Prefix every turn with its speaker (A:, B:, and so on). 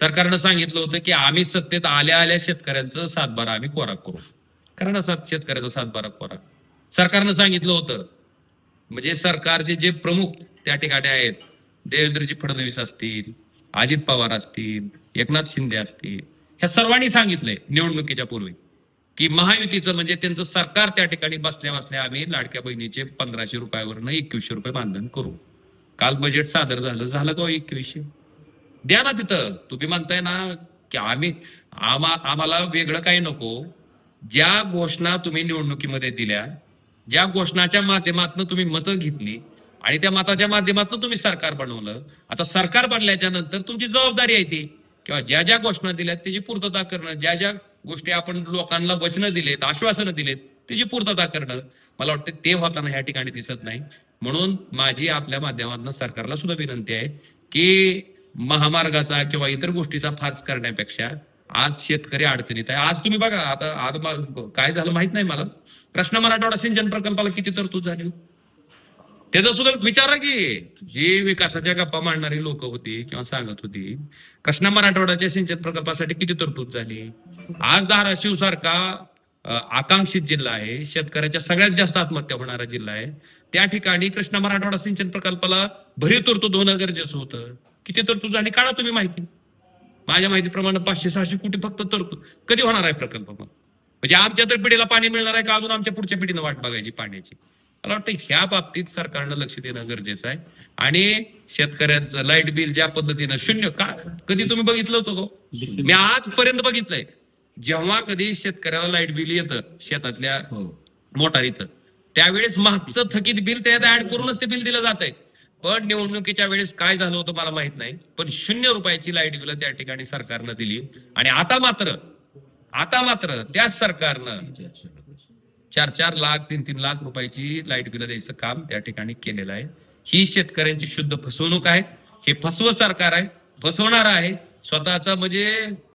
A: सरकारनं सांगितलं होतं की आम्ही सत्तेत आल्या आल्या शेतकऱ्यांचं सातबारा आम्ही कोरा करू. कारण सात शेतकऱ्याचा सातबारा कोरा सरकारनं सांगितलं होतं. म्हणजे सरकारचे जे प्रमुख त्या ठिकाणी आहेत देवेंद्रजी फडणवीस असतील अजित पवार असतील एकनाथ शिंदे असतील ह्या सर्वांनी सांगितलंय निवडणुकीच्या पूर्वी. की महायुतीचं म्हणजे त्यांचं सरकार त्या ठिकाणी बसल्या बसल्या आम्ही लाडक्या बहिणीचे पंधराशे रुपयावरनं एकवीसशे रुपये मानधन करू. काल बजेट सादर झालं झालं का एकवीसशे. द्या ना तिथं. तुम्ही म्हणताय ना की आम्ही आम्हा आम्हाला वेगळं काही नको. ज्या घोषणा तुम्ही निवडणुकीमध्ये दिल्या ज्या घोषणाच्या माध्यमातून तुम्ही मतं घेतली आणि त्या मताच्या माध्यमातून तुम्ही सरकार बनवलं आता सरकार बनल्याच्या नंतर तुमची जबाबदारी आहे ती. किंवा ज्या ज्या घोषणा दिल्यात त्याची पूर्तता करणं ज्या ज्या गोष्टी आपण लोकांना वचनं दिलेत आश्वासनं दिलेत त्याची पूर्तता करणं मला वाटतं ते होताना ह्या ठिकाणी दिसत नाही. म्हणून माझी आपल्या माध्यमातून सरकारला सुद्धा विनंती आहे की महामार्गाचा किंवा इतर गोष्टीचा फार्स करण्यापेक्षा आज शेतकरी अडचणीत आहे. आज तुम्ही बघा आता आज काय झालं माहीत नाही मला. कृष्ण मराठवाडा सिंचन प्रकल्पाला किती तरतूद झाली हो? त्याचा सुद्धा विचारा की जी विकासाच्या गप्पा मांडणारी लोक होती किंवा सांगत होती कृष्णा मराठवाड्याच्या सिंचन प्रकल्पासाठी किती तरतूद झाली? आज धाराशिव सारखा आकांक्षित जिल्हा आहे. शेतकऱ्याच्या सगळ्यात जास्त आत्महत्या होणारा जिल्हा आहे. त्या ठिकाणी कृष्णा मराठवाडा सिंचन प्रकल्पाला भरीव तरतूद होणं गरजेचं होतं. किती तरतूद झाली काढा तुम्ही माहिती. माझ्या माहितीप्रमाणे पाचशे सहाशे कोटी फक्त तरतूद. कधी होणार आहे प्रकल्प मग? म्हणजे आमच्या तर पिढीला पाणी मिळणार आहे का? अजून आमच्या पुढच्या पिढीनं वाट बघायची पाण्याची. मला वाटतं ह्या बाबतीत सरकारनं लक्ष देणं गरजेचं आहे. आणि शेतकऱ्यांचं लाइट बिल ज्या पद्धतीनं शून्य का? कधी तुम्ही बघितलं होतं मी आजपर्यंत बघितलंय. जेव्हा कधी शेतकऱ्याला लाइट बिल येतं शेतातल्या मोटारीचं त्यावेळेस मागचं थकीत बिल त्यात ऍड करूनच ते बिल दिलं जात आहे पण निवडणुकीच्या वेळेस काय झालं होतं मला माहीत नाही पण शून्य रुपयाची लाइट बिल त्या ठिकाणी सरकारनं दिली. आणि आता मात्र आता मात्र त्याच सरकारनं चार चार लाख तीन तीन लाख रुपयाची लाइट बिल द्यायचं काम त्या ठिकाणी केलेलं आहे. ही शेतकऱ्यांची शुद्ध फसवणूक आहे. हे फसवं सरकार आहे फसवणार आहे. स्वतःचा म्हणजे